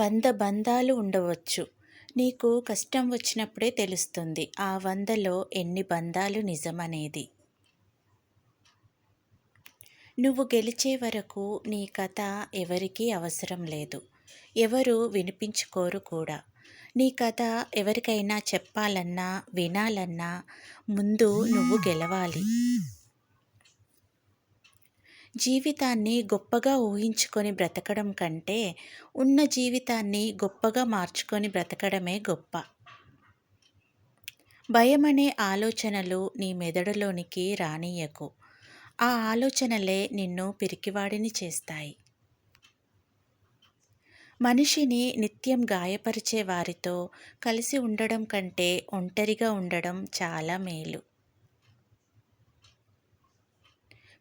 వంద బంధాలు ఉండవచ్చు. నీకు కష్టం వచ్చినప్పుడే తెలుస్తుంది ఆ వందలో ఎన్ని బంధాలు నిజమనేది. నువ్వు గెలిచే వరకు నీ కథ ఎవరికీ అవసరం లేదు. ఎవరు వినిపించుకోరు కూడా. నీ కథ ఎవరికైనా చెప్పాలన్నా వినాలన్నా ముందు నువ్వు గెలవాలి. జీవితాన్ని గొప్పగా ఊహించుకొని బ్రతకడం కంటే ఉన్న జీవితాన్ని గొప్పగా మార్చుకొని బ్రతకడమే గొప్ప. భయం అనే ఆలోచనలు నీ మెదడులోనికి రానియకు ఆ ఆలోచనలే నిన్ను పిరికివాడిని చేస్తాయి. మనిషిని నిత్యం గాయపరిచే వారితో కలిసి ఉండడం కంటే ఒంటరిగా ఉండడం చాలా మేలు.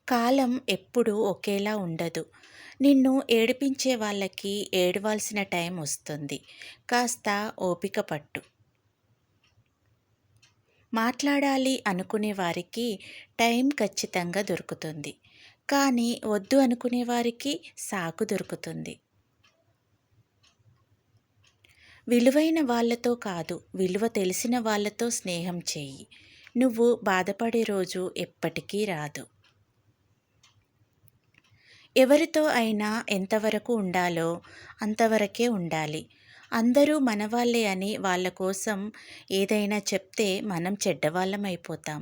కాలం ఎప్పుడూ ఒకేలా ఉండదు. నిన్ను ఏడిపించే వాళ్ళకి ఏడవాల్సిన టైం వస్తుంది. కాస్త ఓపిక పట్టు. మాట్లాడాలి అనుకునే వారికి టైం ఖచ్చితంగా దొరుకుతుంది. కానీ వద్దు అనుకునే వారికి సాకు దొరుకుతుంది. విలువైన వాళ్ళతో కాదు విలువ తెలిసిన వాళ్ళతో స్నేహం చేయి. నువ్వు బాధపడే రోజు ఎప్పటికీ రాదు. ఎవరితో అయినా ఎంతవరకు ఉండాలో అంతవరకే ఉండాలి. అందరూ మనవాళ్ళే అని వాళ్ళ కోసం ఏదైనా చెప్తే మనం చెడ్డవాళ్ళం అయిపోతాం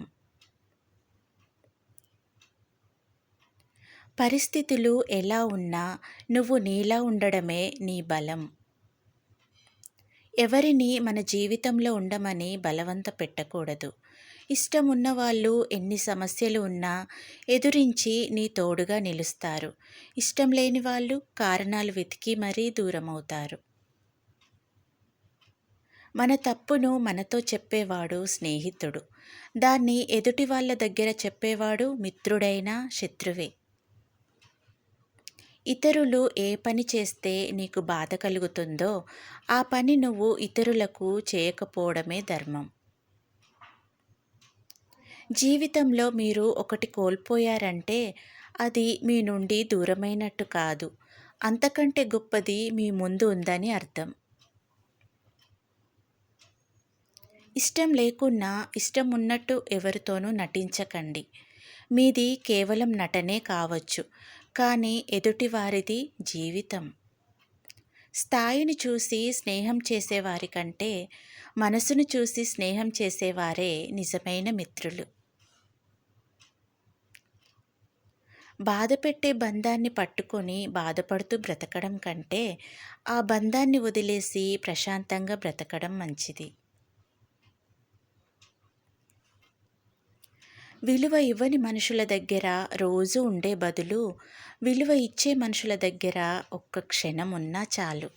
పరిస్థితులు ఎలా ఉన్నా నువ్వు నీలా ఉండడమే నీ బలం. ఎవరిని మన జీవితంలో ఉండమని బలవంత పెట్టకూడదు. ఇష్టం ఉన్నవాళ్ళు ఎన్ని సమస్యలు ఉన్నా ఎదురించి నీ తోడుగా నిలుస్తారు. ఇష్టం లేని వాళ్ళు కారణాలు వెతికి మరీ దూరమవుతారు. మన తప్పును మనతో చెప్పేవాడు స్నేహితుడు. దాన్ని ఎదుటి వాళ్ళ దగ్గర చెప్పేవాడు మిత్రుడైనా శత్రువే. ఇతరులు ఏ పని చేస్తే నీకు బాధ కలుగుతుందో ఆ పని నువ్వు ఇతరులకు చేయకపోవడమే ధర్మం. జీవితంలో మీరు ఒకటి కోల్పోయారంటే అది మీ నుండి దూరమైనట్టు కాదు. అంతకంటే గొప్పది మీ ముందు ఉందని అర్థం. ఇష్టం లేకున్నా ఇష్టం ఉన్నట్టు ఎవరితోనూ నటించకండి. మీది కేవలం నటనే కావచ్చు. కానీ ఎదుటివారిది జీవితం. స్థాయిని చూసి స్నేహం చేసేవారి కంటే మనసును చూసి స్నేహం చేసేవారే నిజమైన మిత్రులు. బాధ పెట్టే బంధాన్ని పట్టుకొని బాధపడుతూ బ్రతకడం కంటే ఆ బంధాన్ని వదిలేసి ప్రశాంతంగా బ్రతకడం మంచిది. విలువ ఇవ్వని మనుషుల దగ్గర రోజు ఉండే బదులు విలువ ఇచ్చే మనుషుల దగ్గర ఒక్క క్షణం ఉన్నా చాలు.